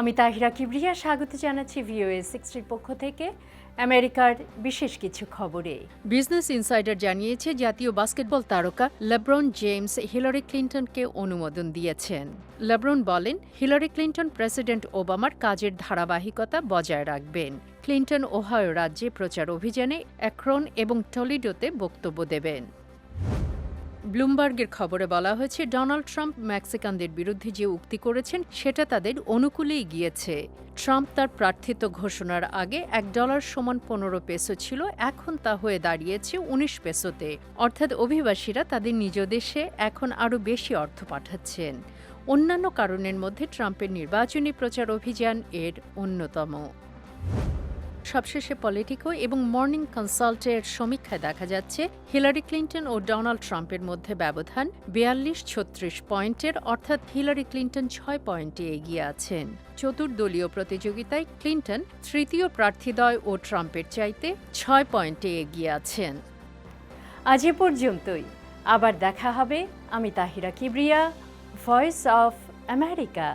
আমি তাহিরা কিবরিয়া, স্বাগত জানাচ্ছি ভিওএ সিক্সটির পক্ষ থেকে। আমেরিকার বিশেষ কিছু খবরে। বিজনেস ইনসাইডার জানিয়েছে, জাতীয় বাস্কেটবল তারকা লেব্রন জেমস হিলারি ক্লিন্টনকে অনুমোদন দিয়েছেন। লেব্রন বলেন, হিলারি ক্লিন্টন প্রেসিডেন্ট ওবামার কাজের ধারাবাহিকতা বজায় রাখবেন। ক্লিন্টন ওহাও রাজ্যে প্রচার অভিযানে অ্যাক্রন এবং টলিডোতে বক্তব্য দেবেন। ব্লুমবার্গের খবরে বলা হয়েছে, ডোনাল্ড ট্রাম্প মেক্সিকানদের বিরুদ্ধে যে উক্তি করেছেন, সেটা তাদের অনুকূলেই গিয়েছে। ট্রাম্প তার প্রার্থিত ঘোষণার আগে এক ডলার সমান পনেরো পেসো ছিল, এখন তা হয়ে দাঁড়িয়েছে উনিশ পেসোতে। অর্থাৎ অভিবাসীরা তাদের নিজ দেশে এখন আরও বেশি অর্থ পাঠাচ্ছেন। অন্যান্য কারণের মধ্যে ট্রাম্পের নির্বাচনী প্রচার অভিযান এর অন্যতম। সবশেষে পলিটিকো এবং মর্নিং কনসাল্টের সমীক্ষায় দেখা যাচ্ছে হিলারি ক্লিন্টন ও ডোনাল্ড ট্রাম্পের মধ্যে ব্যবধান বিয়াল্লিশ ছত্রিশ পয়েন্টের, অর্থাৎ হিলারি ক্লিন্টন ছয় পয়েন্টে এগিয়ে আছেন। চতুর্দলীয় প্রতিযোগিতায় ক্লিন্টন তৃতীয় প্রার্থীদ্বয় ও ট্রাম্পের চাইতে ছয় পয়েন্টে এগিয়ে আছেন। আজ এ পর্যন্তই। আবার দেখা হবে, আমি Tahira Kibria voice of America